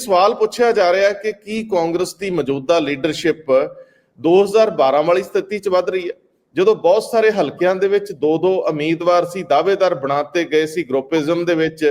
ਸਵਾਲ ਪੁੱਛਿਆ ਜਾ ਰਿਹਾ ਕਿ ਕੀ ਕਾਂਗਰਸ ਦੀ ਮੌਜੂਦਾ ਲੀਡਰਸ਼ਿਪ 2012 ਵਾਲੀ ਸਥਿਤੀ 'ਚ ਵੱਧ ਰਹੀ ਹੈ? ਜਦੋਂ ਬਹੁਤ ਸਾਰੇ ਹਲਕਿਆਂ ਦੇ ਵਿੱਚ ਦੋ ਦੋ ਉਮੀਦਵਾਰ ਸੀ, ਦਾਅਵੇਦਾਰ ਬਣਾਤੇ ਗਏ ਸੀ ਗਰੁੱਪਿਜ਼ਮ ਦੇ ਵਿੱਚ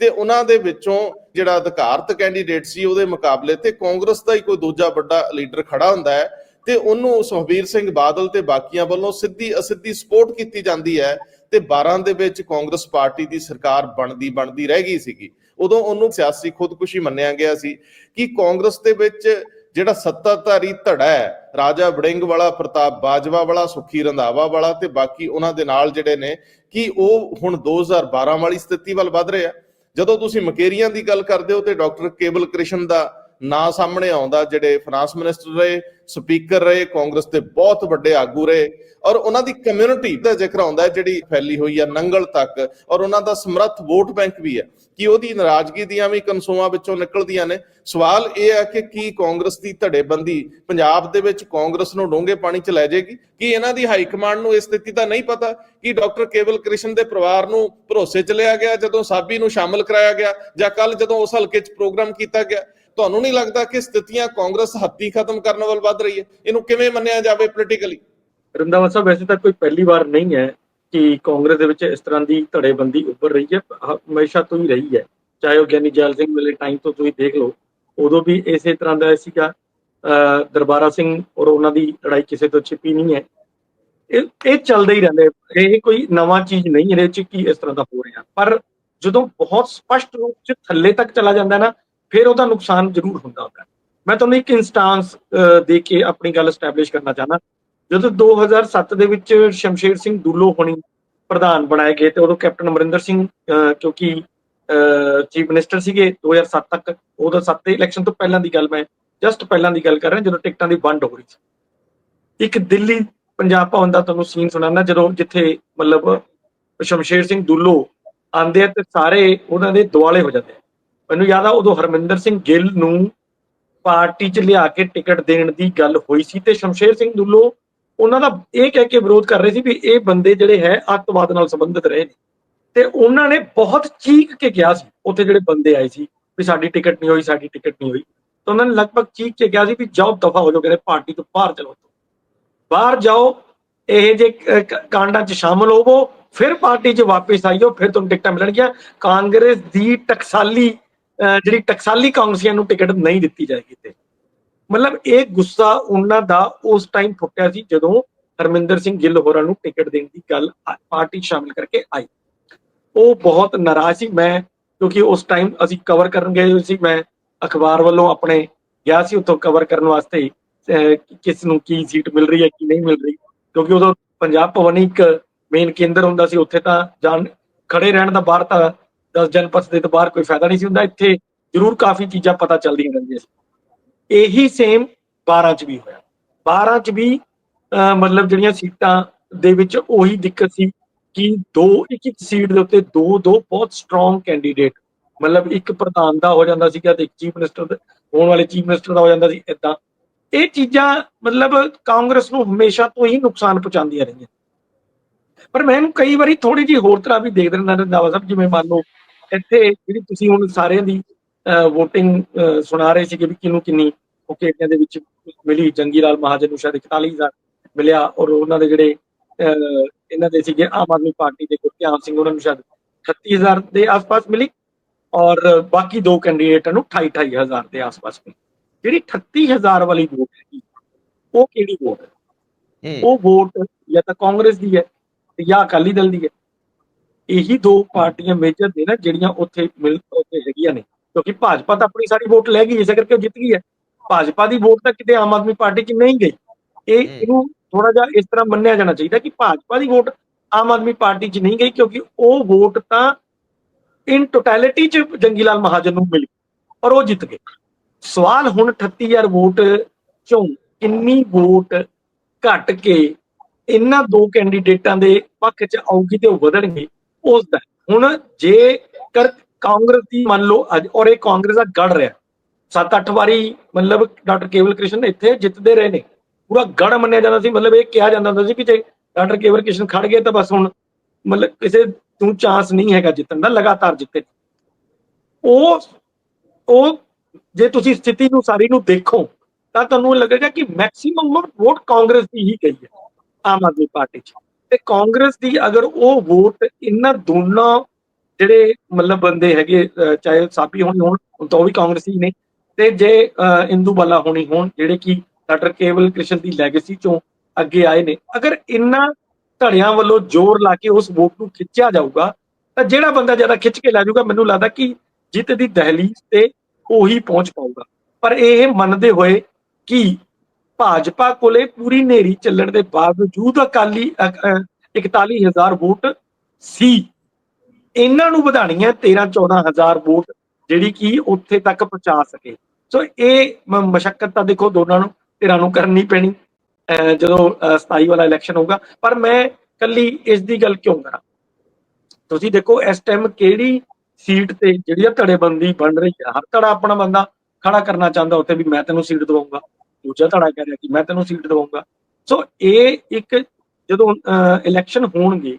ਤੇ ਉਹਨਾਂ ਦੇ ਵਿੱਚੋਂ ਜਿਹੜਾ ਅਧਿਕਾਰਤ ਕੈਂਡੀਡੇਟ ਸੀ ਉਹਦੇ ਮੁਕਾਬਲੇ ਤੇ ਕਾਂਗਰਸ ਦਾ ਹੀ ਕੋਈ ਦੂਜਾ ਵੱਡਾ ਲੀਡਰ ਖੜਾ ਹੁੰਦਾ ਹੈ ਤੇ ਉਹਨੂੰ ਸੁਖਬੀਰ ਸਿੰਘ ਬਾਦਲ ਤੇ ਬਾਕੀਆਂ ਵੱਲੋਂ ਸਿੱਧੀ ਅਸਿੱਧੀ ਸਪੋਰਟ ਕੀਤੀ ਜਾਂਦੀ ਹੈ। ਤੇ 12 ਦੇ ਵਿੱਚ ਕਾਂਗਰਸ ਪਾਰਟੀ ਦੀ ਸਰਕਾਰ ਬਣਦੀ ਬਣਦੀ ਰਹਿ ਗਈ ਸੀਗੀ। ਉਦੋਂ ਉਹਨੂੰ ਸਿਆਸੀ ਖੁਦਕੁਸ਼ੀ ਮੰਨਿਆ ਗਿਆ ਸੀ ਕਿ ਕਾਂਗਰਸ ਦੇ ਵਿੱਚ ਜਿਹੜਾ ਸੱਤਾਧਾਰੀ ਧੜਾ ਹੈ, ਰਾਜਾ ਵੜਿੰਗ ਵਾਲਾ, ਪ੍ਰਤਾਪ ਬਾਜਵਾ ਵਾਲਾ, ਸੁਖੀ ਰੰਧਾਵਾ ਵਾਲਾ ਤੇ ਬਾਕੀ ਉਹਨਾਂ ਦੇ ਨਾਲ ਜਿਹੜੇ ਨੇ, ਕਿ ਉਹ ਹੁਣ 2012 ਵਾਲੀ ਸਥਿਤੀ ਵੱਲ ਵੱਧ ਰਿਹਾ। ਜਦੋਂ ਤੁਸੀਂ ਮਕੇਰੀਆਂ ਦੀ ਗੱਲ ਕਰਦੇ ਹੋ ਤੇ ਡਾਕਟਰ ਕੇਬਲ ਕ੍ਰਿਸ਼ਨ ਦਾ ਨਾਂ ਸਾਹਮਣੇ ਆਉਂਦਾ, ਜਿਹੜੇ ਫਾਈਨਾਂਸ ਮਿਨਿਸਟਰ ਰਹੇ ਸਪੀਕਰ ਰਹੇ, ਕਾਂਗਰਸ ਦੇ ਬਹੁਤ ਵੱਡੇ ਆਗੂ ਰਹੇ ਔਰ ਉਹਨਾਂ ਦੀ ਕਮਿਊਨਿਟੀ ਦਾ ਜ਼ਿਕਰ ਆਉਂਦਾ ਜਿਹੜੀ ਫੈਲੀ ਹੋਈ ਆ ਨੰਗਲ ਤੱਕ ਔਰ ਉਹਨਾਂ ਦਾ ਸਮਰੱਥ ਵੋਟ ਬੈਂਕ ਵੀ ਹੈ ਕਿ ਉਹਦੀ ਨਾਰਾਜ਼ਗੀ ਦੀਆਂ ਵੀ ਕਨਸੂਆਂ ਵਿੱਚੋਂ ਨਿਕਲਦੀਆਂ ਨੇ। ਸਵਾਲ ਇਹ ਹੈ ਕਿ ਕੀ ਕਾਂਗਰਸ ਦੀ ਧੜੇਬੰਦੀ ਪੰਜਾਬ ਦੇ ਵਿੱਚ ਕਾਂਗਰਸ ਨੂੰ ਡੋਂਗੇ ਪਾਣੀ ਚ ਲੈ ਜਾਏਗੀ? ਕਿ ਇਹਨਾਂ ਦੀ ਹਾਈ ਕਮਾਂਡ ਨੂੰ ਇਸ ਸਥਿਤੀ ਦਾ ਨਹੀਂ ਪਤਾ ਕਿ ਡਾਕਟਰ ਕੇਵਲ ਕ੍ਰਿਸ਼ਨ ਦੇ ਪਰਿਵਾਰ ਨੂੰ ਭਰੋਸੇ ਚ ਲਿਆ ਗਿਆ, ਜਦੋਂ ਸਾਬੀ ਨੂੰ ਸ਼ਾਮਲ ਕਰਾਇਆ ਗਿਆ ਜਾਂ ਕੱਲ ਜਦੋਂ ਉਸ ਹਲਕੇ ਚ ਪ੍ਰੋਗਰਾਮ ਕੀਤਾ ਗਿਆ? ਤੁਹਾਨੂੰ ਨਹੀਂ ਲੱਗਦਾ ਕਿ ਸਥਿਤੀਆਂ ਕਾਂਗਰਸ ਹੱਤੀ ਖਤਮ ਕਰਨ ਵੱਲ ਵੱਧ ਰਹੀ ਹੈ? ਇਹਨੂੰ ਕਿਵੇਂ ਮੰਨਿਆ ਜਾਵੇ ਪੋਲੀਟੀਕਲੀ ਰੰਦਾਵਾ ਸਾਹਿਬ, ਵੈਸੇ ਤਾਂ ਕੋਈ ਪਹਿਲੀ ਵਾਰ ਨਹੀਂ ਹੈ ਕਿ ਕਾਂਗਰਸ ਦੇ ਵਿੱਚ ਇਸ ਤਰ੍ਹਾਂ ਦੀ ਧੜੇਬੰਦੀ ਉੱਭਰ ਰਹੀ ਹੈ ਹਮੇਸ਼ਾ ਤੋਂ ਹੀ ਰਹੀ ਹੈ। ਚਾਹੇ ਉਹ ਗਿਆਨੀ ਜੈਲ ਸਿੰਘ ਵੇਲੇ ਟਾਈਮ ਤੋਂ ਤੁਸੀਂ ਦੇਖ ਲਓ, ਉਦੋਂ ਵੀ ਇਸੇ ਤਰ੍ਹਾਂ ਦਾ ਸੀਗਾ। ਦਰਬਾਰਾ ਸਿੰਘ ਔਰ ਉਹਨਾਂ ਦੀ ਲੜਾਈ ਕਿਸੇ ਤੋਂ ਛਿਪੀ ਨਹੀਂ ਹੈ। ਇਹ ਇਹ ਚੱਲਦਾ ਹੀ ਰਹਿੰਦਾ ਇਹ ਕੋਈ ਨਵਾਂ ਚੀਜ਼ ਨਹੀਂ ਇਹਦੇ ਚ ਕੀ ਇਸ ਤਰ੍ਹਾਂ ਦਾ ਹੋ ਰਿਹਾ। ਪਰ ਜਦੋਂ ਬਹੁਤ ਸਪਸ਼ਟ ਰੂਪ ਚ ਥੱਲੇ ਤੱਕ ਚਲਾ ਜਾਂਦਾ ਨਾ ਫਿਰ ਉਹਦਾ ਨੁਕਸਾਨ ਜ਼ਰੂਰ ਹੁੰਦਾ ਹੁੰਦਾ ਮੈਂ ਤੁਹਾਨੂੰ ਇੱਕ ਇਨਸਟੈਂਸ ਦੇ ਕੇ ਆਪਣੀ ਗੱਲ ਸਟੈਬਲਿਸ਼ ਕਰਨਾ ਚਾਹਨਾ ਜਦੋਂ 2007 ਦੇ ਵਿੱਚ ਸ਼ਮਸ਼ੇਰ ਸਿੰਘ ਦੁੱਲੋ ਹੋਣੀ ਪ੍ਰਧਾਨ ਬਣਾਏ ਗਏ ਤੇ ਉਦੋਂ ਕੈਪਟਨ ਅਮਰਿੰਦਰ ਸਿੰਘ ਕਿਉਂਕਿ ਚੀਫ ਮਿਨਿਸਟਰ ਸੀਗੇ 2007 ਤੱਕ, ਉਦੋਂ 7 ਦੇ ਇਲੈਕਸ਼ਨ ਤੋਂ ਪਹਿਲਾਂ ਦੀ ਗੱਲ ਮੈਂ ਜਸਟ ਪਹਿਲਾਂ ਦੀ ਗੱਲ ਕਰ ਰਿਹਾ, ਜਦੋਂ ਟਿਕਟਾਂ ਦੀ ਵੰਡ ਹੋ ਰਹੀ ਸੀ। ਇੱਕ ਦਿੱਲੀ ਪੰਜਾਬ ਭਵਨ ਦਾ ਤੁਹਾਨੂੰ ਸੀਨ ਸੁਣਾਉਣਾ ਜਦੋਂ ਜਿੱਥੇ ਮਤਲਬ ਸ਼ਮਸ਼ੇਰ ਸਿੰਘ ਦੁੱਲੋ ਆਂਦੇ ਆ ਤੇ ਸਾਰੇ ਉਹਨਾਂ ਦੇ ਦੁਆਲੇ ਹੋ ਜਾਂਦੇ ਆ। ਮੈਨੂੰ ਯਾਦ ਆ, ਉਦੋਂ ਹਰਮਿੰਦਰ ਸਿੰਘ ਗਿੱਲ ਨੂੰ ਪਾਰਟੀ 'ਚ ਲਿਆ ਕੇ ਟਿਕਟ ਦੇਣ ਦੀ ਗੱਲ ਹੋਈ ਸੀ ਤੇ ਸ਼ਮਸ਼ੇਰ ਸਿੰਘ ਦੁੱਲੋ ਉਹਨਾਂ ਦਾ ਇਹ ਕਹਿ ਕੇ ਵਿਰੋਧ ਕਰ ਰਹੇ ਸੀ ਵੀ ਇਹ ਬੰਦੇ ਜਿਹੜੇ ਹੈ ਅੱਤਵਾਦ ਨਾਲ ਸੰਬੰਧਿਤ ਰਹੇ ਨੇ। ਤੇ ਉਹਨਾਂ ਨੇ ਬਹੁਤ ਚੀਕ ਕੇ ਕਿਹਾ ਸੀ, ਉੱਥੇ ਜਿਹੜੇ ਬੰਦੇ ਆਏ ਸੀ ਵੀ ਸਾਡੀ ਟਿਕਟ ਨਹੀਂ ਹੋਈ, ਸਾਡੀ ਟਿਕਟ ਨਹੀਂ ਹੋਈ। ਤਾਂ ਉਹਨਾਂ ਨੇ ਲਗਭਗ ਚੀਕ ਕੇ ਕਿਹਾ ਸੀ ਵੀ ਜਾਓ, ਦਫਾ ਹੋ ਜਾਓ ਕਹਿੰਦੇ ਪਾਰਟੀ ਤੋਂ ਬਾਹਰ ਚਲੋ ਬਾਹਰ ਜਾਓ, ਇਹ ਜੇ ਕਾਂਡਾਂ 'ਚ ਸ਼ਾਮਲ ਹੋਵੋ, ਫਿਰ ਪਾਰਟੀ 'ਚ ਵਾਪਸ ਆਈਓ, ਫਿਰ ਤੁਹਾਨੂੰ ਟਿਕਟਾਂ ਮਿਲਣਗੀਆਂ। ਕਾਂਗਰਸ ਦੀ ਟਕਸਾਲੀ ਜਿਹੜੀ ਟਕਸਾਲੀ ਕਾਂਗਰਸੀਆਂ ਨੂੰ ਟਿਕਟ ਨਹੀਂ ਦਿੱਤੀ ਜਾਏਗੀ ਤੇ। ਮਤਲਬ ਇਹ ਗੁੱਸਾ ਉਹਨਾਂ ਦਾ ਉਸ ਟਾਈਮ ਫੁੱਟਿਆ ਸੀ ਜਦੋਂ ਹਰਮਿੰਦਰ ਸਿੰਘ ਗਿੱਲ ਹੋਰਾਂ ਨੂੰ ਟਿਕਟ ਦੇਣ ਦੀ ਗੱਲ ਪਾਰਟੀ ਸ਼ਾਮਿਲ ਕਰਕੇ ਆਈ। ਉਹ ਬਹੁਤ ਨਾਰਾਜ਼ ਸੀ। ਮੈਂ ਕਿਉਂਕਿ ਉਸ ਟਾਈਮ ਅਸੀਂ ਕਵਰ ਕਰਨ ਗਏ ਸੀ। ਮੈਂ ਅਖਬਾਰ ਵੱਲੋਂ ਆਪਣੇ ਗਿਆ ਸੀ ਉੱਥੋਂ ਕਵਰ ਕਰਨ ਵਾਸਤੇ ਅਹ, ਕਿਸ ਨੂੰ ਕੀ ਸੀਟ ਮਿਲ ਰਹੀ ਹੈ ਕੀ ਨਹੀਂ ਮਿਲ ਰਹੀ। ਕਿਉਂਕਿ ਉਦੋਂ ਪੰਜਾਬ ਭਵਨ ਹੀ ਇੱਕ ਮੇਨ ਕੇਂਦਰ ਹੁੰਦਾ ਸੀ। ਉੱਥੇ ਤਾਂ ਜਾਣ ਖੜੇ ਰਹਿਣ ਦਾ ਬਾਹਰ ਤਾਂ 10 ਜਨਪਥ ਦੇ ਤੋਂ ਬਾਹਰ ਕੋਈ ਫਾਇਦਾ ਨਹੀਂ ਸੀ ਹੁੰਦਾ ਇੱਥੇ ਜ਼ਰੂਰ ਕਾਫੀ ਚੀਜ਼ਾਂ ਪਤਾ ਚੱਲਦੀਆਂ ਰਹਿੰਦੀਆਂ ਸੀ। ਇਹੀ ਸੇਮ 12 ਚ ਵੀ ਹੋਇਆ। 12 ਚ ਵੀ ਅਹ, ਮਤਲਬ ਜਿਹੜੀਆਂ ਸੀਟਾਂ ਦੇ ਵਿੱਚ ਉਹੀ ਦਿੱਕਤ ਸੀ ਕਿ ਦੋ ਇੱਕ ਇੱਕ ਸੀਟ ਦੇ ਉੱਤੇ ਦੋ ਦੋ ਬਹੁਤ ਸਟਰੋਂਗ ਕੈਂਡੀਡੇਟ ਮਤਲਬ ਇੱਕ ਪ੍ਰਧਾਨ ਦਾ ਹੋ ਜਾਂਦਾ ਸੀਗਾ ਤੇ ਇੱਕ ਚੀਫ ਮਿਨਿਸਟਰ ਦਾ ਹੋਣ ਵਾਲੇ ਚੀਫ ਮਿਨਿਸਟਰ ਦਾ ਹੋ ਜਾਂਦਾ ਸੀ ਇਦਾਂ ਇਹ ਚੀਜ਼ਾਂ ਮਤਲਬ ਕਾਂਗਰਸ ਨੂੰ ਹਮੇਸ਼ਾ ਤੋਂ ਹੀ ਨੁਕਸਾਨ ਪਹੁੰਚਾਉਂਦੀਆਂ ਰਹੀਆਂ। ਪਰ ਮੈਂ ਇਹਨੂੰ ਕਈ ਵਾਰੀ ਥੋੜੀ ਜੀ ਹੋਰ ਤਰ੍ਹਾਂ ਵੀ ਦੇਖਦੇ ਰਹਿੰਦਾ ਰੰਦਾਵਾ ਸਾਹਿਬ ਜਿਵੇਂ ਮੰਨ ਲਓ ਇੱਥੇ ਜਿਹੜੀ ਤੁਸੀਂ ਹੁਣ ਸਾਰਿਆਂ ਦੀ VOTING ਸੁਣਾ ਰਹੇ ਸੀਗੇ ਵੀ ਕਿਹਨੂੰ ਕਿੰਨੀ ਓਕੇਟੀਆਂ ਦੇ ਵਿੱਚ ਮਿਲੀ। ਜੰਗੀ ਲਾਲ ਮਹਾਜਨ ਨੂੰ ਸ਼ਾਇਦ 41000 ਮਿਲਿਆ ਔਰ ਉਹਨਾਂ ਦੇ ਜਿਹੜੇ ਇਹਨਾਂ ਦੇ ਸੀਗੇ ਆਮ ਆਦਮੀ ਪਾਰਟੀ ਦੇ ਗੁਰਧਿਆਨ ਸਿੰਘ ਉਹਨਾਂ ਨੂੰ ਸ਼ਾਇਦ 38000 ਦੇ ਆਸ-ਪਾਸ ਮਿਲੀ ਔਰ ਬਾਕੀ ਦੋ ਕੈਂਡੀਡੇਟਾਂ ਨੂੰ 28 28000 ਦੇ ਆਸ-ਪਾਸ ਮਿਲੀ। ਜਿਹੜੀ 38000 ਵਾਲੀ ਵੋਟ ਹੈ ਉਹ ਕਿਹੜੀ ਵੋਟ ਹੈ? ਉਹ ਵੋਟ ਜਾਂ ਤਾਂ ਕਾਂਗਰਸ ਦੀ ਹੈ ਜਾਂ ਅਕਾਲੀ ਦਲ ਦੀ ਹੈ। ਇਹੀ ਦੋ ਪਾਰਟੀਆਂ ਮੇਜਰ ਨੇ ਨਾ ਜਿਹੜੀਆਂ ਉੱਥੇ ਮਿਲ ਉੱਥੇ ਹੈਗੀਆਂ ਨੇ। ਕਿਉਂਕਿ ਭਾਜਪਾ ਤਾਂ ਆਪਣੀ ਸਾਰੀ ਵੋਟ ਲੈ ਗਈ ਇਸੇ ਕਰਕੇ ਉਹ ਜਿੱਤ ਗਈ ਹੈ। ਭਾਜਪਾ ਦੀ ਵੋਟ ਤਾਂ ਕਿਤੇ ਆਮ ਆਦਮੀ ਪਾਰਟੀ 'ਚ ਨਹੀਂ ਗਈ। ਇਹ। ਇਹਨੂੰ ਥੋੜਾ ਜਿਹਾ ਇਸ ਤਰ੍ਹਾਂ ਮੰਨਿਆ ਜਾਣਾ ਚਾਹੀਦਾ ਕਿ ਭਾਜਪਾ ਦੀ ਵੋਟ ਆਮ ਆਦਮੀ ਪਾਰਟੀ 'ਚ ਨਹੀਂ ਗਈ ਕਿਉਂਕਿ ਉਹ ਵੋਟ ਤਾਂ ਇਨ ਟੋਟੈਲਿਟੀ 'ਚ ਜੰਗੀ ਲਾਲ ਮਹਾਜਨ ਨੂੰ ਮਿਲੀ ਔਰ ਉਹ ਜਿੱਤ ਗਏ। ਸਵਾਲ ਹੁਣ 38000 ਵੋਟ ਚੋਂ ਕਿੰਨੀ ਵੋਟ ਘਟ ਕੇ ਇਹਨਾਂ ਦੋ ਕੈਂਡੀਡੇਟਾਂ ਦੇ ਪੱਖ 'ਚ ਆਊਗੀ ਤੇ ਉਹ ਵਧਣਗੇ? ਉਸ ਦਾ ਹੁਣ ਜੇ ਕਰ ਕਾਂਗਰਸ ਦੀ ਮੰਨ ਲਓ ਅੱਜ, ਔਰ ਇਹ ਕਾਂਗਰਸ ਦਾ ਗੜ ਰਿਹਾ। 7-8 ਵਾਰੀ ਮਤਲਬ ਡਾਕਟਰ ਕੇਵਲ ਕ੍ਰਿਸ਼ਨ ਇੱਥੇ ਜਿੱਤਦੇ ਰਹੇ ਨੇ। ਪੂਰਾ ਗੜ ਮੰਨਿਆ ਜਾਂਦਾ ਸੀ, ਮਤਲਬ ਇਹ ਕਿਹਾ ਜਾਂਦਾ ਹੁੰਦਾ ਸੀ ਕਿ ਜੇ ਡਾਕਟਰ ਕੇਵਲ ਕ੍ਰਿਸ਼ਨ ਖੜ ਗਏ ਤਾਂ ਬਸ ਹੁਣ ਮਤਲਬ ਕਿਸੇ ਨੂੰ ਚਾਂਸ ਨਹੀਂ ਹੈਗਾ ਜਿੱਤਣ ਦਾ, ਲਗਾਤਾਰ ਜਿੱਤੇ। ਉਹ ਉਹ ਜੇ ਤੁਸੀਂ ਸਥਿਤੀ ਨੂੰ ਸਾਰੀ ਨੂੰ ਦੇਖੋ, ਤਾਂ ਤੁਹਾਨੂੰ ਲੱਗੇਗਾ ਕਿ ਮੈਕਸਿਮਮ ਵੋਟ ਕਾਂਗਰਸ ਦੀ ਹੀ ਗਈ ਹੈ, ਆਮ ਆਦਮੀ ਪਾਰਟੀ 'ਚ। ਤੇ ਕਾਂਗਰਸ ਦੀ ਅਗਰ ਉਹ ਵੋਟ ਇਹਨਾਂ ਦੋਨਾਂ ਜਿਹੜੇ ਮਤਲਬ ਬੰਦੇ ਹੈਗੇ ਚਾਹੇ ਸਾਬੀ ਹੋਣ ਹੋਣ ਤਾਂ ਉਹ ਵੀ ਕਾਂਗਰਸੀ ਨੇ, ਤੇ ਜੇ ਇੰਦੂ ਬਾਲਾ ਹੋਣੀ ਹੋਣ, ਜਿਹੜੇ ਕਿ ਡਾਕਟਰ ਕੇਵਲ ਕ੍ਰਿਸ਼ਨ ਦੀ ਲੈਗੇਸੀ ਚੋਂ ਅੱਗੇ ਆਏ ਨੇ, ਅਗਰ ਇਹਨਾਂ ਧੜਿਆਂ ਵੱਲੋਂ ਜ਼ੋਰ ਲਾ ਕੇ ਉਸ ਵੋਟ ਨੂੰ ਖਿੱਚਿਆ ਜਾਊਗਾ, ਤਾਂ ਜਿਹੜਾ ਬੰਦਾ ਜ਼ਿਆਦਾ ਖਿੱਚ ਕੇ ਲੈ ਜਾਊਗਾ, ਮੈਨੂੰ ਲੱਗਦਾ ਕਿ ਜਿੱਤ ਦੀ ਦਹਲੀਜ਼ ਤੇ ਉਹੀ ਪਹੁੰਚ ਪਾਊਗਾ। ਪਰ ਇਹ ਮੰਨਦੇ ਹੋਏ ਕਿ ਭਾਜਪਾ ਕੋਲੇ ਪੂਰੀ ਨੇਰੀ ਚੱਲਣ ਦੇ ਬਾਵਜੂਦ ਅਕਾਲੀ ਅ- ਅ, 41000 ਵੋਟ ਸੀ। ਇਹਨਾਂ ਨੂੰ ਵਧਾਣੀਆਂ 13 14000 ਵੋਟ ਜਿਹੜੀ ਕਿ ਉੱਥੇ ਤੱਕ ਪਹੁੰਚਾ ਸਕੇ। ਸੋ ਇਹ ਮਸ਼ੱਕਤ ਤਾਂ ਦੇਖੋ ਦੋਨਾਂ ਨੂੰ ਧਿਰਾਂ ਨੂੰ ਕਰਨੀ ਪੈਣੀ। ਅਹ ਜਦੋਂ ਅਹ 27 ਵਾਲਾ ਇਲੈਕਸ਼ਨ ਹੋਊਗਾ। ਪਰ ਮੈਂ ਕੱਲੀ ਇਸ ਦੀ ਗੱਲ ਕਿਉਂ ਕਰਾਂ? ਤੁਸੀਂ ਦੇਖੋ ਇਸ ਟਾਈਮ ਕਿਹੜੀ ਸੀਟ ਤੇ ਜਿਹੜੀ ਆ ਧੜੇਬੰਦੀ ਬਣ ਰਹੀ ਹੈ ਹਰ ਧੜਾ ਆਪਣਾ ਬੰਦਾ ਖੜਾ ਕਰਨਾ ਚਾਹੁੰਦਾ ਉੱਥੇ ਵੀ ਮੈਂ ਤੈਨੂੰ ਸੀਟ ਦਵਾਉਂਗਾ। ਦੂਜਾ ਧੜਾ ਕਹਿ ਰਿਹਾ ਕਿ ਮੈਂ ਤੈਨੂੰ ਸੀਟ ਦਵਾਉਂਗਾ। ਸੋ ਇਹ ਇੱਕ ਜਦੋਂ ਇਲੈਕਸ਼ਨ ਹੋਣਗੇ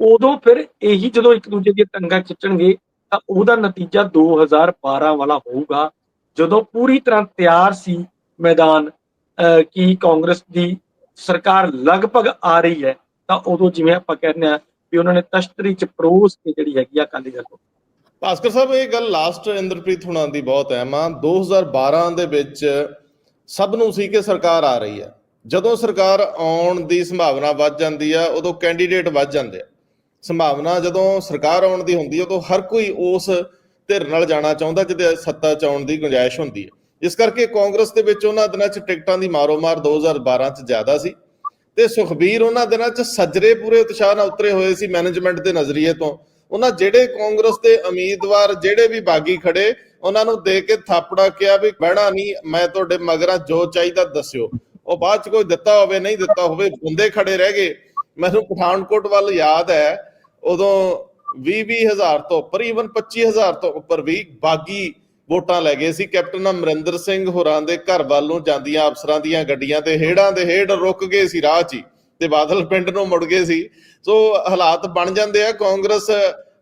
ਉਦੋਂ ਫਿਰ ਇਹੀ ਜਦੋਂ ਇੱਕ ਦੂਜੇ ਦੀ ਟੰਗਾ ਖਿੱਚਣਗੇ ਤਾਂ ਉਹਦਾ ਨਤੀਜਾ 2012 ਵਾਲਾ ਹੋਊਗਾ। ਜਦੋਂ ਪੂਰੀ ਤਰ੍ਹਾਂ ਤਿਆਰ ਸੀ ਮੈਦਾਨ ਅਹ, ਕਾਂਗਰਸ ਦੀ ਸਰਕਾਰ ਲਗਭਗ ਆ ਰਹੀ ਹੈ ਤਾਂ ਉਦੋਂ ਜਿਵੇਂ ਆਪਾਂ ਕਹਿੰਦੇ ਆ ਵੀ ਉਹਨਾਂ ਨੇ ਤਸ਼ਤਰੀ ਚ ਪਰੋਸ ਕੇ ਜਿਹੜੀ ਹੈਗੀ ਆ ਅਕਾਲੀ ਦਲ ਨੂੰ ਭਾਸਕਰ ਸਾਹਿਬ ਇਹ ਗੱਲ ਲਾਸਟ ਇੰਦਰਪ੍ਰੀਤ ਹੁਣਾਂ ਦੀ ਬਹੁਤ ਅਹਿਮ ਆ। 2012 ਦੇ ਵਿੱਚ ਸਭ ਨੂੰ ਸੀ ਕਿ ਸਰਕਾਰ ਆ ਰਹੀ ਹੈ। ਜਦੋਂ ਸਰਕਾਰ ਆਉਣ ਦੀ ਸੰਭਾਵਨਾ ਵੱਧ ਜਾਂਦੀ ਆ ਉਦੋਂ ਕੈਂਡੀਡੇਟ ਵੱਧ ਜਾਂਦੇ ਆ। ਸੰਭਾਵਨਾ ਜਦੋਂ ਸਰਕਾਰ ਆਉਣ ਦੀ ਹੁੰਦੀ ਹੈ, ਉਦੋਂ ਹਰ ਕੋਈ ਉਸ ਧਿਰ ਨਾਲ ਜਾਣਾ ਚਾਹੁੰਦਾ ਜਿਹਦੇ ਸੱਤਾ ਚ ਆਉਣ ਦੀ ਗੁੰਜਾਇਸ਼ ਹੁੰਦੀ ਹੈ। ਇਸ ਕਰਕੇ ਕਾਂਗਰਸ ਦੇ ਵਿੱਚ ਉਹਨਾਂ ਦਿਨਾਂ 'ਚ ਟਿਕਟਾਂ ਦੀ ਮਾਰੋ-ਮਾਰ 2012 'ਚ ਜ਼ਿਆਦਾ ਸੀ ਤੇ ਸੁਖਬੀਰ ਉਹਨਾਂ ਦਿਨਾਂ 'ਚ ਸੱਜਰੇ ਪੂਰੇ ਉਤਸ਼ਾਹ ਨਾਲ ਉਤਰੇ ਹੋਏ ਸੀ ਮੈਨੇਜਮੈਂਟ ਦੇ ਨਜ਼ਰੀਏ ਤੋਂ। ਉਹਨਾਂ ਜਿਹੜੇ ਕਾਂਗਰਸ ਦੇ ਉਮੀਦਵਾਰ ਜਿਹੜੇ ਵੀ ਬਾਗੀ ਖੜੇ, ਉਹਨਾਂ ਨੂੰ ਦੇ ਕੇ ਥਾਪੜਾ ਕਿਹਾ ਵੀ, ਬਹਿਣਾ ਨਹੀਂ, ਮੈਂ ਤੁਹਾਡੇ ਮਗਰਾਂ ਜੋ ਚਾਹੀਦਾ ਦੱਸਿਓ। ਉਹ ਬਾਅਦ 'ਚ ਕੋਈ ਦਿੱਤਾ ਹੋਵੇ, ਨਹੀਂ ਦਿੱਤਾ ਹੋਵੇ, ਬੰਦੇ ਖੜੇ ਰਹਿ ਗਏ। ਮੈਨੂੰ ਪਠਾਨਕੋਟ ਵੱਲ ਯਾਦ ਹੈ, ਉਦੋਂ 20 ਹਜ਼ਾਰ ਤੋਂ ਉੱਪਰ ਈਵਨ 25000 ਤੋਂ ਉੱਪਰ ਵੀ ਬਾਗੀ ਵੋਟਾਂ ਲੈ ਗਏ ਸੀ। ਕੈਪਟਨ ਅਮਰਿੰਦਰ ਸਿੰਘ ਹੋਰਾਂ ਦੇ ਘਰ ਵੱਲ ਨੂੰ ਜਾਂਦੀਆਂ ਅਫਸਰਾਂ ਦੀਆਂ ਗੱਡੀਆਂ ਤੇ ਹੇੜਾਂ ਦੇ ਹੇੜ ਰੁਕ ਗਏ ਸੀ ਰਾਹ 'ਚ ਹੀ। ਤੇ ਬਾਦਲ ਪਿੰਡ ਨੂੰ ਮੁੜ ਗਏ ਸੀ, ਸੋ ਹਾਲਾਤ ਬਣ ਜਾਂਦੇ ਆ, ਕਾਂਗਰਸ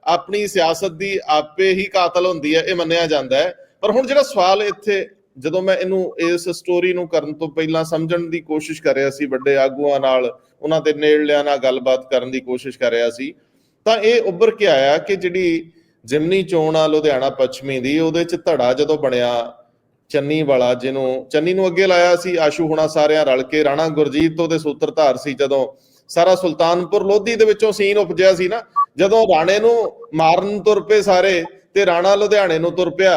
ਆਪਣੀ ਸਿਆਸਤ ਦੀ ਆਪੇ ਹੀ ਕਾਤਲ ਹੁੰਦੀ ਹੈ, ਇਹ ਮੰਨਿਆ ਜਾਂਦਾ ਹੈ। ਪਰ ਹੁਣ ਜਿਹੜਾ ਸਵਾਲ ਇੱਥੇ, ਜਦੋਂ ਮੈਂ ਇਹਨੂੰ ਇਸ ਸਟੋਰੀ ਨੂੰ ਕਰਨ ਤੋਂ ਪਹਿਲਾਂ ਸਮਝਣ ਦੀ ਕੋਸ਼ਿਸ਼ ਕਰ ਰਿਹਾ ਸੀ, ਵੱਡੇ ਆਗੂਆਂ ਨਾਲ, ਉਹਨਾਂ ਦੇ ਨੇੜਲਿਆਂ ਨਾਲ ਗੱਲਬਾਤ ਕਰਨ ਦੀ ਕੋਸ਼ਿਸ਼ ਕਰ ਰਿਹਾ ਸੀ, ਤਾਂ ਇਹ ਉੱਭਰ ਕੇ ਆਇਆ ਕਿ ਜਿਹੜੀ ਜਿਮਨੀ ਚੋਣ ਆ, ਲੁਧਿਆਣਾ ਪੱਛਮੀ ਦੀ, ਉਹਦੇ ਚ ਧੜਾ ਜਦੋਂ ਬਣਿਆ ਚੰਨੀ ਵਾਲਾ, ਜਿਹਨੂੰ ਚੰਨੀ ਨੂੰ ਅੱਗੇ ਲਾਇਆ ਸੀ, ਆਸ਼ੂ ਹੁਣਾ ਸਾਰਿਆਂ ਰਲ ਕੇ, ਰਾਣਾ ਗੁਰਜੀਤ ਉਹਦੇ ਸੂਤਰਧਾਰ ਸੀ ਜਦੋਂ ਸਾਰਾ ਸੁਲਤਾਨਪੁਰ ਲੋਧੀ ਦੇ ਵਿੱਚੋਂ ਸੀਨ ਉਪਜਿਆ ਸੀ ਨਾ, ਜਦੋਂ ਰਾਣੇ ਨੂੰ ਮਾਰਨ ਤੁਰ ਪਏ ਸਾਰੇ ਤੇ ਰਾਣਾ ਲੁਧਿਆਣੇ ਨੂੰ ਤੁਰ ਪਿਆ,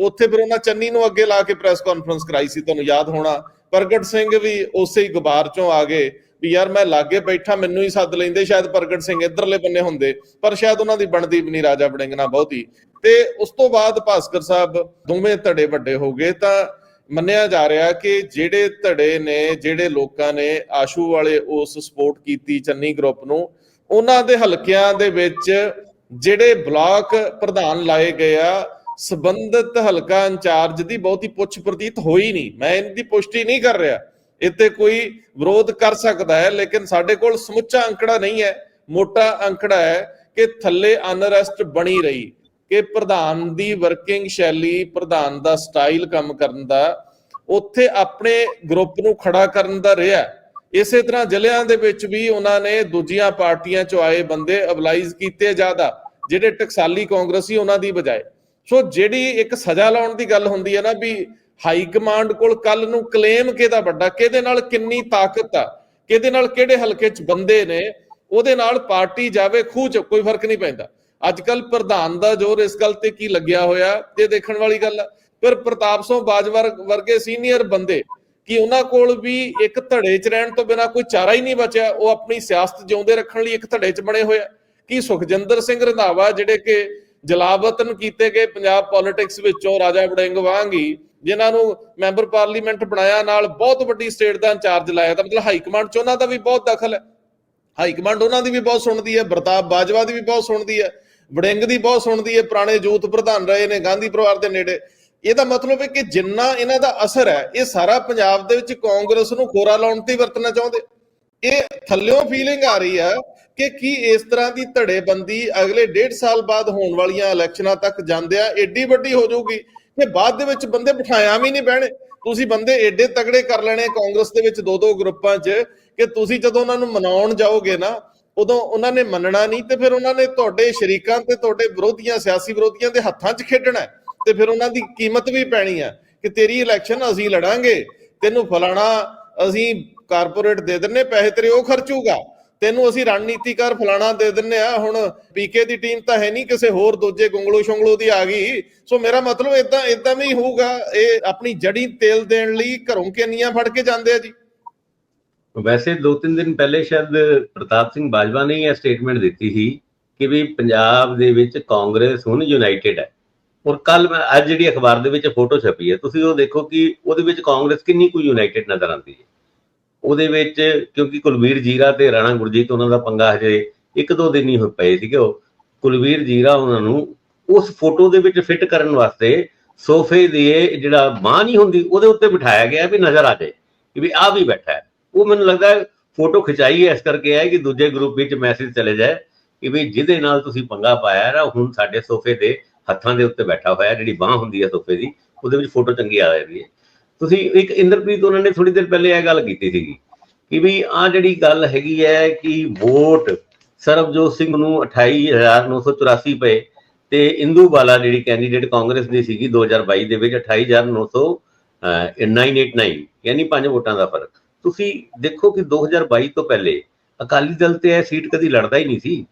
ਉੱਥੇ ਫਿਰ ਉਹਨਾਂ ਚੰਨੀ ਨੂੰ ਅੱਗੇ ਲਾ ਕੇ ਪ੍ਰੈਸ ਕਾਨਫਰੰਸ ਕਰਾਈ ਸੀ, ਤੁਹਾਨੂੰ ਯਾਦ ਹੋਣਾ। ਪ੍ਰਗਟ ਸਿੰਘ ਵੀ ਉਸੇ ਹੀ ਗੁਬਾਰ ਚੋਂ ਆ ਗਏ। ਵੀ ਯਾਰ ਮੈਂ ਲਾਗੇ ਬੈਠਾ, ਮੈਨੂੰ ਹੀ ਸੱਦ ਲੈਂਦੇ, ਸ਼ਾਇਦ ਪ੍ਰਗਟ ਸਿੰਘ ਇਧਰਲੇ ਬੰਨੇ ਹੁੰਦੇ, ਪਰ ਸ਼ਾਇਦ ਉਹਨਾਂ ਦੀ ਬਣਦੀ ਵੀ ਨਹੀਂ ਰਾਜਾ ਵੜਿੰਗਣਾ ਬਹੁਤੀ। ਤੇ ਉਸ ਤੋਂ ਬਾਅਦ ਭਾਸਕਰ ਸਾਹਿਬ ਦੋਵੇਂ ਧੜੇ ਵੱਡੇ ਹੋ ਗਏ, ਤਾਂ ਮੰਨਿਆ ਜਾ ਰਿਹਾ ਕਿ ਜਿਹੜੇ ਧੜੇ ਨੇ, ਜਿਹੜੇ ਲੋਕਾਂ ਨੇ ਆਸ਼ੂ ਵਾਲੇ ਉਸ ਸਪੋਰਟ ਕੀਤੀ ਚੰਨੀ ਗਰੁੱਪ ਨੂੰ, ਉਹਨਾਂ ਦੇ ਹਲਕਿਆਂ ਦੇ ਵਿੱਚ ਜਿਹੜੇ ਬਲਾਕ ਪ੍ਰਧਾਨ ਲਾਏ ਗਏ ਆ, ਸਬੰਧਤ ਹਲਕਾ ਇੰਚਾਰਜ ਦੀ ਬਹੁਤੀ ਪੁੱਛ ਪ੍ਰਤੀਤ ਹੋਈ ਨਹੀਂ। ਮੈਂ ਇਹਦੀ ਪੁਸ਼ਟੀ ਨਹੀਂ ਕਰ ਰਿਹਾ। ਇੱਥੇ ਕੋਈ ਵਿਰੋਧ ਕਰ ਸਕਦਾ ਹੈ, ਲੇਕਿਨ ਸਾਡੇ ਕੋਲ ਸਮੁੱਚਾ ਅੰਕੜਾ ਨਹੀਂ ਹੈ, ਮੋਟਾ ਅੰਕੜਾ ਹੈ ਕਿ ਥੱਲੇ ਅਨਰੈਸਟ ਬਣੀ ਰਹੀ, ਕਿ ਪ੍ਰਧਾਨ ਦੀ ਵਰਕਿੰਗ ਸ਼ੈਲੀ, ਪ੍ਰਧਾਨ ਦਾ ਸਟਾਈਲ ਕੰਮ ਕਰਨ ਦਾ, ਉੱਥੇ ਆਪਣੇ ਗਰੁੱਪ ਨੂੰ ਖੜਾ ਕਰਨ ਦਾ ਰਿਹਾ ਇਸੇ ਤਰ੍ਹਾਂ ਜ਼ਿਲ੍ਹਿਆਂ ਦੇ ਵਿੱਚ ਵੀ ਉਹਨਾਂ ਨੇ ਦੂਜੀਆਂ ਪਾਰਟੀਆਂ ਚੋਂ ਆਏ ਬੰਦੇ ਅਬਲਾਈਜ਼ ਕੀਤੇ ਜ਼ਿਆਦਾ, ਜਿਹੜੇ ਟਕਸਾਲੀ ਕਾਂਗਰਸੀ ਉਹਨਾਂ ਦੀ ਬਜਾਏ। ਸੋ ਜਿਹੜੀ ਇੱਕ ਸਜ਼ਾ ਲਾਉਣ ਦੀ ਗੱਲ ਹੁੰਦੀ ਹੈ ਨਾ ਵੀ ਹਾਈ ਕਮਾਂਡ ਕੋਲ ਕੱਲ ਨੂੰ ਕਲੇਮ ਕਿਹਦਾ ਵੱਡਾ? ਕਿਹਦੇ ਨਾਲ ਕਿੰਨੀ ਤਾਕਤ ਆ? ਕਿਹਦੇ ਨਾਲ ਕਿਹੜੇ ਹਲਕੇ 'ਚ ਬੰਦੇ ਨੇ? ਉਹਦੇ ਨਾਲ ਪਾਰਟੀ ਜਾਵੇ, ਖੂਹ 'ਚ ਕੋਈ ਫ਼ਰਕ ਨਹੀਂ ਪੈਂਦਾ। ਅੱਜ ਕੱਲ ਪ੍ਰਧਾਨ ਦਾ ਜ਼ੋਰ ਇਸ ਗੱਲ ਤੇ ਕੀ ਲੱਗਿਆ ਹੋਇਆ? ਇਹ ਦੇਖਣ ਵਾਲੀ ਗੱਲ ਆ। ਫਿਰ ਪ੍ਰਤਾਪ ਸਿੰਘ ਬਾਜਵਰ ਵਰਗੇ ਸੀਨੀਅਰ ਬੰਦੇ ਕਿ ਉਹਨਾਂ ਕੋਲ ਵੀ ਇੱਕ ਧੜੇ 'ਚ ਰਹਿਣ ਤੋਂ ਬਿਨਾ ਕੋਈ ਚਾਰਾ ਹੀ ਨਹੀਂ ਬਚਿਆ? ਉਹ ਆਪਣੀ ਸਿਆਸਤ ਜਿਉਂਦੇ ਰੱਖਣ ਲਈ ਇੱਕ ਧੜੇ 'ਚ ਬਣੇ ਹੋਏ ਆ। ਕਿ ਸੁਖਜਿੰਦਰ ਸਿੰਘ ਰੰਧਾਵਾ ਜਿਹੜੇ ਕਿ ਜਲਾਵਤਨ ਕੀਤੇ ਗਏ ਪੰਜਾਬ ਪੋਲਿਟਿਕਸ ਵਿੱਚੋਂ ਰਾਜਾ ਵੜਿੰਗ ਵਾਂਗ ਹੀ ਜਿਨ੍ਹਾਂ ਨੂੰ ਮੈਂਬਰ ਪਾਰਲੀਮੈਂਟ ਬਣਾਇਆ, ਨਾਲ ਬਹੁਤ ਵੱਡੀ ਸਟੇਟ ਦਾ ਇੰਚਾਰਜ ਲਾਇਆ ਤਾਂ ਮਤਲਬ ਹਾਈ ਕਮਾਂਡ 'ਚ ਉਹਨਾਂ ਦਾ ਵੀ ਬਹੁਤ ਦਖਲ ਹੈ। ਹਾਈ ਕਮਾਂਡ ਉਹਨਾਂ ਦੀ ਵੀ ਬਹੁਤ ਸੁਣਦੀ ਹੈ, ਪ੍ਰਤਾਪ ਬਾਜਵਾ ਦੀ ਵੀ ਬਹੁਤ ਸੁਣਦੀ ਹੈ, ਵੜਿੰਗ ਦੀ ਬਹੁਤ ਸੁਣਦੀ ਹੈ, ਪੁਰਾਣੇ ਯੂਥ ਪ੍ਰਧਾਨ ਰਹੇ ਨੇ, ਗਾਂਧੀ ਪਰਿਵਾਰ ਦੇ ਨੇੜੇ। ਇਹਦਾ ਮਤਲਬ ਹੈ ਕਿ ਜਿੰਨਾ ਇਹਨਾਂ ਦਾ ਅਸਰ ਹੈ, ਇਹ ਸਾਰਾ ਪੰਜਾਬ ਦੇ ਵਿੱਚ ਕਾਂਗਰਸ ਨੂੰ ਖੋਰਾ ਲਾਉਣ ਤੇ ਵਰਤਣਾ ਚਾਹੁੰਦੇ। ਇਹ ਥੱਲਿਓਂ ਫੀਲਿੰਗ ਆ ਰਹੀ ਹੈ ਕਿ ਕੀ ਇਸ ਤਰ੍ਹਾਂ ਦੀ ਧੜੇਬੰਦੀ ਅਗਲੇ 1.5 ਸਾਲ ਬਾਅਦ ਹੋਣ ਵਾਲੀਆਂ ਇਲੈਕਸ਼ਨਾਂ ਤੱਕ ਜਾਂਦਿਆਂ ਏਡੀ ਵੱਡੀ ਹੋ ਜਾਊਗੀ। ਕਿ ਬਾਅਦ ਦੇ ਵਿੱਚ ਬੰਦੇ ਬਿਠਾਇਆ ਵੀ ਨਹੀਂ ਬਹਿਣੇ। ਤੁਸੀਂ ਬੰਦੇ ਏਡੇ ਤਗੜੇ ਕਰ ਲੈਣੇ ਕਾਂਗਰਸ ਦੇ ਵਿੱਚ ਦੋ ਦੋ ਗਰੁੱਪਾਂ 'ਚ ਕਿ ਤੁਸੀਂ ਜਦੋਂ ਉਹਨਾਂ ਨੂੰ ਮਨਾਉਣ ਜਾਓਗੇ ਨਾ, ਉਦੋਂ ਉਹਨਾਂ ਨੇ ਮੰਨਣਾ ਨਹੀਂ ਤੇ ਫਿਰ ਉਹਨਾਂ ਨੇ ਤੁਹਾਡੇ ਸ਼ਰੀਕਾਂ ਤੇ ਤੁਹਾਡੇ ਵਿਰੋਧੀਆਂ, ਸਿਆਸੀ ਵਿਰੋਧੀਆਂ ਦੇ ਹੱਥਾਂ 'ਚ ਖੇਡਣਾ ਤੇ ਫਿਰ ਉਹਨਾਂ ਦੀ ਕੀਮਤ ਵੀ ਪੈਣੀ ਹੈ ਕਿ ਤੇਰੀ ਇਲੈਕਸ਼ਨ ਅਸੀਂ ਲੜਾਂਗੇ, ਤੈਨੂੰ ਫਲਾਣਾ ਅਸੀਂ ਕਾਰਪੋਰੇਟ ਦੇ ਦਿੰਨੇ, ਪੈਸੇ ਤੇਰੇ ਉਹ ਖਰਚੂਗਾ। ਤੈਨੂੰ ਅਸੀਂ ਰਣਨੀਤੀਕਾਰ ਫਲਾਣਾ ਦੇ ਦਿੰਨੇ ਆ, ਹੁਣ ਪੀਕੇ ਦੀ ਟੀਮ ਤਾਂ ਹੈ ਨਹੀਂ ਕਿਸੇ ਹੋਰ ਦੂਜੇ ਗੁੰਗਲੂ ਸ਼ੁੰਗਲੂ ਦੀ ਆ ਗਈ। ਸੋ ਮੇਰਾ ਮਤਲਬ ਇਦਾਂ ਇਦਾਂ ਵੀ ਹੋਊਗਾ, ਇਹ ਆਪਣੀ ਜੜੀ ਤੇਲ ਦੇਣ ਲਈ ਘਰੋਂ ਕੇਨੀਆਂ ਫੜ ਕੇ ਜਾਂਦੇ ਆ ਜੀ। ਵੈਸੇ ਦੋ ਤਿੰਨ ਦਿਨ ਪਹਿਲੇ ਸ਼ਾਇਦ ਪ੍ਰਤਾਪ ਸਿੰਘ ਬਾਜਵਾ ਨੇ ਇਹ ਸਟੇਟਮੈਂਟ ਦਿੱਤੀ ਸੀ ਕਿ ਵੀ ਪੰਜਾਬ ਦੇ ਵਿੱਚ ਕਾਂਗਰਸ ਹੁਣ ਯੂਨਾਈਟਿਡ ਹੈ। ਔਰ ਕੱਲ ਮੈਂ, ਅੱਜ ਜਿਹੜੀ ਅਖਬਾਰ ਦੇ ਵਿੱਚ ਫੋਟੋ ਛਪੀ ਹੈ, ਤੁਸੀਂ ਉਹ ਦੇਖੋ ਕਿ ਉਹਦੇ ਵਿੱਚ ਕਾਂਗਰਸ ਕਿੰਨੀ ਕੁ ਯੂਨਾਈਟਿਡ ਨਜ਼ਰ ਆਉਂਦੀ ਹੈ। ਉਹਦੇ ਵਿੱਚ ਕਿਉਂਕਿ ਕੁਲਵੀਰ ਜੀਰਾ ਤੇ ਰਾਣਾ ਗੁਰਜੀਤ ਉਹਨਾਂ ਦਾ ਪੰਗਾ ਹਜੇ ਇੱਕ ਦੋ ਦਿਨ ਹੀ ਹੋ ਪਏ ਸੀਗੇ ਉਹ। ਕੁਲਵੀਰ ਜੀਰਾ ਉਹਨਾਂ ਨੂੰ ਉਸ ਫੋਟੋ ਦੇ ਵਿੱਚ ਫਿੱਟ ਕਰਨ ਵਾਸਤੇ ਸੋਫੇ ਦੀ ਜਿਹੜਾ ਬਾਂਹ ਨਹੀਂ ਹੁੰਦੀ, ਉਹਦੇ ਉੱਤੇ ਬਿਠਾਇਆ ਗਿਆ ਵੀ ਨਜ਼ਰ ਆ ਜਾਏ ਕਿ ਵੀ ਆ ਵੀ ਬੈਠਾ ਹੈ। ਉਹ ਮੈਨੂੰ ਲੱਗਦਾ ਫੋਟੋ ਖਿਚਾਈ ਇਸ ਕਰਕੇ ਹੈ ਕਿ ਦੂਜੇ ਗਰੁੱਪ ਵਿੱਚ ਮੈਸੇਜ ਚਲੇ ਜਾਏ ਕਿ ਵੀ ਜਿਹਦੇ ਨਾਲ ਤੁਸੀਂ ਪੰਗਾ ਪਾਇਆ ਨਾ ਹੁਣ ਸਾਡੇ ਸੋਫੇ ਦੇ ਹੱਥਾਂ ਦੇ ਉੱਤੇ ਬੈਠਾ ਹੋਇਆ ਜਿਹੜੀ ਬਾਹ ਹੁੰਦੀ ਹੈ ਸੋਫੇ ਦੀ, ਉਹਦੇ ਵਿੱਚ ਫੋਟੋ ਚੰਗੀ ਆ ਜਾਂਦੀ ਹੈ। ਤੁਸੀਂ ਇੱਕ ਇੰਦਰਪ੍ਰੀਤ ਉਹਨਾਂ ਨੇ ਥੋੜੀ ਦੇਰ ਪਹਿਲੇ ਇਹ ਗੱਲ ਕੀਤੀ ਸੀਗੀ ਕਿ ਵੀ ਆ ਜਿਹੜੀ ਗੱਲ ਹੈਗੀ ਹੈ ਕਿ ਵੋਟ ਸਰਬਜੋਤ ਸਿੰਘ ਨੂੰ 28984 ਪਏ ਤੇ ਇੰਦੂ ਬਾਲਾ ਜਿਹੜੀ ਕੈਂਡੀਡੇਟ ਕਾਂਗਰਸ ਦੀ ਸੀਗੀ 2022 ਦੇ ਵਿੱਚ 28989 ਯਾਨੀ ਪੰਜ ਵੋਟਾਂ ਦਾ ਫ਼ਰਕ। ਤੁਸੀਂ ਦੇਖੋ ਕਿ 2022 ਤੋਂ ਪਹਿਲੇ ਅਕਾਲੀ ਦਲ ਤੇ ਇਹ ਸੀਟ ਕਦੀ ਲੜਦਾ ਹੀ ਨਹੀਂ ਸੀ।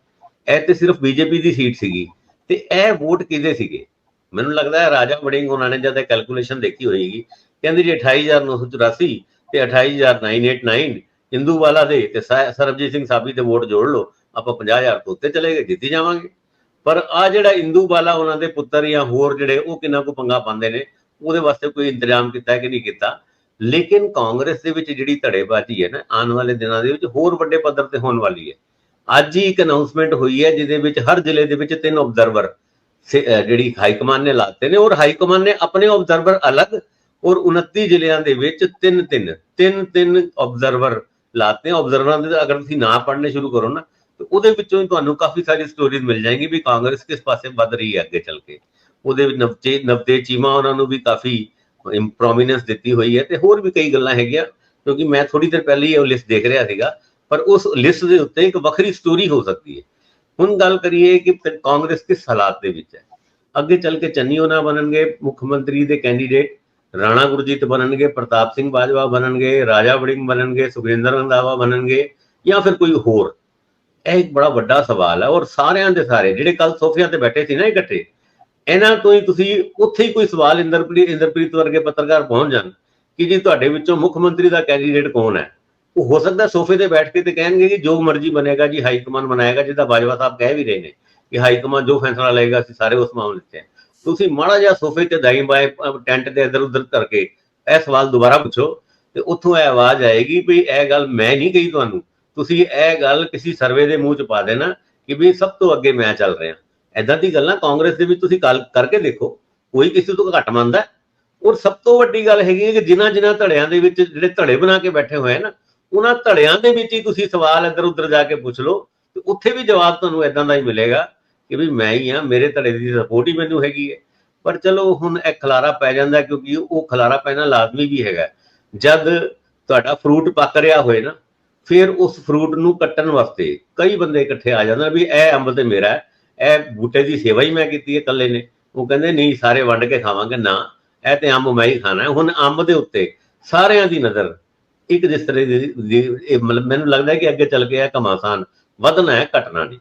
ਇਹ ਤੇ ਸਿਰਫ ਬੀਜੇਪੀ ਦੀ ਸੀਟ ਸੀਗੀ। ਤੇ ਇਹ ਵੋਟ ਕਿਹਦੇ ਸੀਗੇ? ਮੈਨੂੰ ਲੱਗਦਾ ਹੈ ਰਾਜਾ ਵੜਿੰਗ ਉਹਨਾਂ ਨੇ ਜਦ ਕੈਲਕੂਲੇਸ਼ਨ ਦੇਖੀ ਹੋਏਗੀ। ਕਹਿੰਦੇ ਜੀ 28984 ਤੇ 28989 ਹਿੰਦੂ ਵਾਲਾ ਦੇ ਤੇ ਸਾ- ਸਰਬਜੀਤ ਸਿੰਘ ਸਾਬੀ ਤੇ ਵੋਟ ਜੋੜ ਲਓ, ਆਪਾਂ 50000 ਤੋਂ ਉੱਤੇ ਚਲੇ ਗਏ, ਜਿੱਤੀ ਜਾਵਾਂਗੇ। ਪਰ ਆ ਜਿਹੜਾ ਹਿੰਦੂ ਵਾਲਾ ਉਹਨਾਂ ਦੇ ਪੁੱਤਰ ਜਾਂ ਹੋਰ ਜਿਹੜੇ, ਉਹ ਕਿੰਨਾ ਕੁ ਪੰਗਾ ਪਾਉਂਦੇ ਨੇ, ਉਹਦੇ ਵਾਸਤੇ ਕੋਈ ਇੰਤਜ਼ਾਮ ਕੀਤਾ ਕਿ ਨਹੀਂ ਕੀਤਾ। ਲੇਕਿਨ ਕਾਂਗਰਸ ਦੇ ਵਿੱਚ ਜਿਹੜੀ ਧੜੇਬਾਜ਼ੀ ਹੈ ਨਾ, ਆਉਣ ਵਾਲੇ ਦਿਨਾਂ ਦੇ ਵਿੱਚ ਹੋਰ ਵੱਡੇ ਪੱਧਰ ਤੇ ਹੋਣ ਵਾਲੀ ਹੈ। ਅੱਜ ਹੀ ਇੱਕ ਅਨਾਉਂਸਮੈਂਟ ਹੋਈ ਹੈ, ਜਿਹਦੇ ਵਿੱਚ ਹਰ ਜ਼ਿਲ੍ਹੇ ਦੇ ਵਿੱਚ ਤਿੰਨ ਆਬਜ਼ਰਵਰ ਜਿਹੜੀ ਹਾਈ ਕਮਾਨ ਨੇ ਲਾਤੇ ਨੇ, ਔਰ ਹਾਈ ਕਮਾਂਡ ਨੇ ਆਪਣੇ ਆਬਜ਼ਰਵਰ ਅਲੱਗ ਔਰ 29 ਜ਼ਿਲ੍ਹਿਆਂ ਦੇ ਵਿੱਚ ਤਿੰਨ ਤਿੰਨ ਤਿੰਨ ਤਿੰਨ ਆਬਜ਼ਰਵਰ ਲਾਤੇ ਆਬਜ਼ਰਵਰਾਂ ਦੇ ਅਗਰ ਤੁਸੀਂ ਨਾ ਪੜ੍ਹਨੇ ਸ਼ੁਰੂ ਕਰੋ ਨਾ, ਤੇ ਉਹਦੇ ਵਿੱਚੋਂ ਤੁਹਾਨੂੰ ਕਾਫੀ ਸਾਰੀ ਸਟੋਰੀਜ਼ ਮਿਲ ਜਾਣਗੀ ਵੀ ਕਾਂਗਰਸ ਕਿਸ ਪਾਸੇ ਵੱਧ ਰਹੀ ਹੈ ਅੱਗੇ ਚੱਲ ਕੇ। ਉਹਦੇ ਵਿੱਚ ਨਵਚੇ ਨਵਤੇ ਚੀਮਾ ਉਹਨਾਂ ਨੂੰ ਵੀ ਕਾਫੀ ਪ੍ਰੋਮਿਨੈਂਸ ਦਿੱਤੀ ਹੋਈ ਹੈ ਤੇ ਹੋਰ ਵੀ ਕਈ ਗੱਲਾਂ ਹੈਗੀਆਂ, ਕਿਉਂਕਿ ਮੈਂ ਥੋੜੀ ਦੇਰ ਪਹਿਲੇ ਹੀ ਉਹ ਲਿਸਟ ਦੇਖ ਰਿਹਾ ਸੀਗਾ, ਪਰ ਉਸ ਲਿਸਟ ਦੇ ਉੱਤੇ ਇੱਕ ਵੱਖਰੀ ਸਟੋਰੀ ਹੋ ਸਕਦੀ ਹੈ। ਹੁਣ ਗੱਲ ਕਰੀਏ ਕਿ ਕਾਂਗਰਸ ਕਿਸ ਹਾਲਾਤ ਦੇ ਵਿੱਚ ਹੈ? ਅੱਗੇ ਚੱਲ ਕੇ ਚੰਨੀ ਉਹਨਾਂ ਬਣਨਗੇ, ਮੁੱਖ ਮੰਤਰੀ ਦੇ ਕੈਂਡੀਡੇਟ ਰਾਣਾ ਗੁਰਜੀਤ ਬਣਨਗੇ, ਪ੍ਰਤਾਪ ਸਿੰਘ ਬਾਜਵਾ ਬਣਨਗੇ, ਰਾਜਾ ਵੜਿੰਗ ਬਣਨਗੇ ਸੁਖਵਿੰਦਰ ਰੰਧਾਵਾ ਬਣਨਗੇ ਜਾਂ ਫਿਰ ਕੋਈ ਹੋਰ? ਇਹ ਇੱਕ ਬੜਾ ਵੱਡਾ ਸਵਾਲ ਹੈ ਔਰ ਸਾਰਿਆਂ ਦੇ ਸਾਰੇ, ਜਿਹੜੇ ਕੱਲ ਸੋਫਿਆਂ ਤੇ ਬੈਠੇ ਸੀ ਨਾ ਇਕੱਠੇ, ਇਹਨਾਂ ਤੋਂ ਹੀ ਤੁਸੀਂ ਉੱਥੇ ਹੀ ਕੋਈ ਸਵਾਲ ਇੰਦਰਪ੍ਰੀਤ ਇੰਦਰਪ੍ਰੀਤ ਵਰਗੇ ਪੱਤਰਕਾਰ ਪਹੁੰਚ ਜਾਣ ਕਿ ਜੀ ਤੁਹਾਡੇ ਵਿੱਚੋਂ ਮੁੱਖ ਮੰਤਰੀ ਦਾ ਕੈਂਡੀਡੇਟ ਕੌਣ ਹੈ? ਉਹ ਹੋ ਸਕਦਾ ਸੋਫੇ ਤੇ ਬੈਠ ਕੇ ਤੇ ਕਹਿਣਗੇ ਕਿ ਜੋ ਮਰਜ਼ੀ ਬਣੇਗਾ ਜੀ ਹਾਈ ਕਮਾਂਡ ਬਣਾਏਗਾ, ਜਿੱਦਾਂ ਬਾਜਵਾ ਸਾਹਿਬ ਕਹਿ ਵੀ ਰਹੇ ਨੇ ਕਿ ਹਾਈ ਕਮਾਂਡ ਜੋ ਫੈਸਲਾ ਲਏਗਾ, ਅਸੀਂ ਸਾਰੇ ਉਸ ਮਾਮਲੇ 'ਚ ਤੁਸੀਂ ਮਾੜਾ ਜਿਹਾ ਸੋਫੇ ਤੇ ਦਾਈ ਬਾਏ ਟੈਂਟ ਦੇ ਇੱਧਰ ਉੱਧਰ ਕਰਕੇ ਇਹ ਸਵਾਲ ਦੁਬਾਰਾ ਪੁੱਛੋ ਤੇ ਉੱਥੋਂ ਇਹ ਆਵਾਜ਼ ਆਏਗੀ ਵੀ ਇਹ ਗੱਲ ਮੈਂ ਨਹੀਂ ਕਹੀ ਤੁਹਾਨੂੰ। ਤੁਸੀਂ ਇਹ ਗੱਲ ਕਿਸੇ ਸਰਵੇ ਦੇ ਮੂੰਹ 'ਚ ਪਾ ਦੇਣਾ ਕਿ ਵੀ ਸਭ ਤੋਂ ਅੱਗੇ ਮੈਂ ਚੱਲ ਰਿਹਾ। ਐਦਾਂ ਦੀ ਗੱਲਾਂ ਕਾਂਗਰਸ ਦੇ ਵਿੱਚ ਤੁਸੀਂ ਗੱਲ ਕਰਕੇ ਦੇਖੋ। ਕੋਈ ਕਿਸੇ ਤੋਂ ਘੱਟ ਮੰਨਦਾ। ਔਰ ਸਭ ਤੋਂ ਵੱਡੀ ਗੱਲ ਹੈਗੀ ਹੈ ਕਿ ਜਿਨ੍ਹਾਂ ਜਿਨ੍ਹਾਂ ਧੜਿਆਂ ਦੇ ਵਿੱਚ ਜਿਹੜੇ ਧੜੇ ਬਣਾ ਕੇ ਬੈਠੇ ਹੋਏ ਨਾ, ਉਹਨਾਂ ਧੜਿਆਂ ਦੇ ਵਿੱਚ ਹੀ ਤੁਸੀਂ ਸਵਾਲ ਇੱਧਰ ਉੱਧਰ ਜਾ ਕੇ ਪੁੱਛ ਲਓ ਤੇ ਉੱਥੇ ਵੀ ਜਵਾਬ ਤੁਹਾਨੂੰ ਐਦਾਂ ਦਾ ਹੀ ਮਿਲੇਗਾ ਕਿ ਵੀ ਮੈਂ ਹੀ ਆ ਮੇਰੇ ਧੜੇ ਦੀ ਸਪੋਰਟ ਹੀ ਮੈਨੂੰ ਹੈਗੀ ਹੈ। ਪਰ ਚਲੋ ਹੁਣ ਇਹ ਖਲਾਰਾ ਪੈ ਜਾਂਦਾ ਕਿਉਂਕਿ ਉਹ ਖਲਾਰਾ ਪੈਣਾ ਲਾਜ਼ਮੀ ਵੀ ਹੈਗਾ। ਜਦ ਤੁਹਾਡਾ ਫਰੂਟ ਪੱਕ ਰਿਹਾ ਹੋਏ ਨਾ, ਫਿਰ ਉਸ ਫਰੂਟ ਨੂੰ ਕੱਟਣ ਵਾਸਤੇ ਕਈ ਬੰਦੇ ਇਕੱਠੇ ਆ ਜਾਂਦੇ ਵੀ ਇਹ ਅੰਬ ਤੇ ਮੇਰਾ ਹੈ, ਇਹ ਬੂਟੇ ਦੀ ਸੇਵਾ ਹੀ ਮੈਂ ਕੀਤੀ ਹੈ ਇਕੱਲੇ ਨੇ। ਉਹ ਕਹਿੰਦੇ, ਨਹੀਂ, ਸਾਰੇ ਵੰਡ ਕੇ ਖਾਵਾਂਗੇ, ਨਾ, ਇਹ ਤੇ ਅੰਬ ਮੈਂ ਹੀ ਖਾਣਾ ਹੁਣ ਅੰਬ ਦੇ ਉੱਤੇ ਸਾਰਿਆਂ ਦੀ ਨਜ਼ਰ ਇੱਕ ਜਿਸ ਤਰ੍ਹਾਂ ਦੀ ਇਹ ਮਤਲਬ ਮੈਨੂੰ ਲੱਗਦਾ ਕਿ ਅੱਗੇ ਚੱਲ ਕੇ ਇਹ ਘਮਾਸਾਨ ਵਧਣਾ ਹੈ, ਘਟਣਾ ਨਹੀਂ।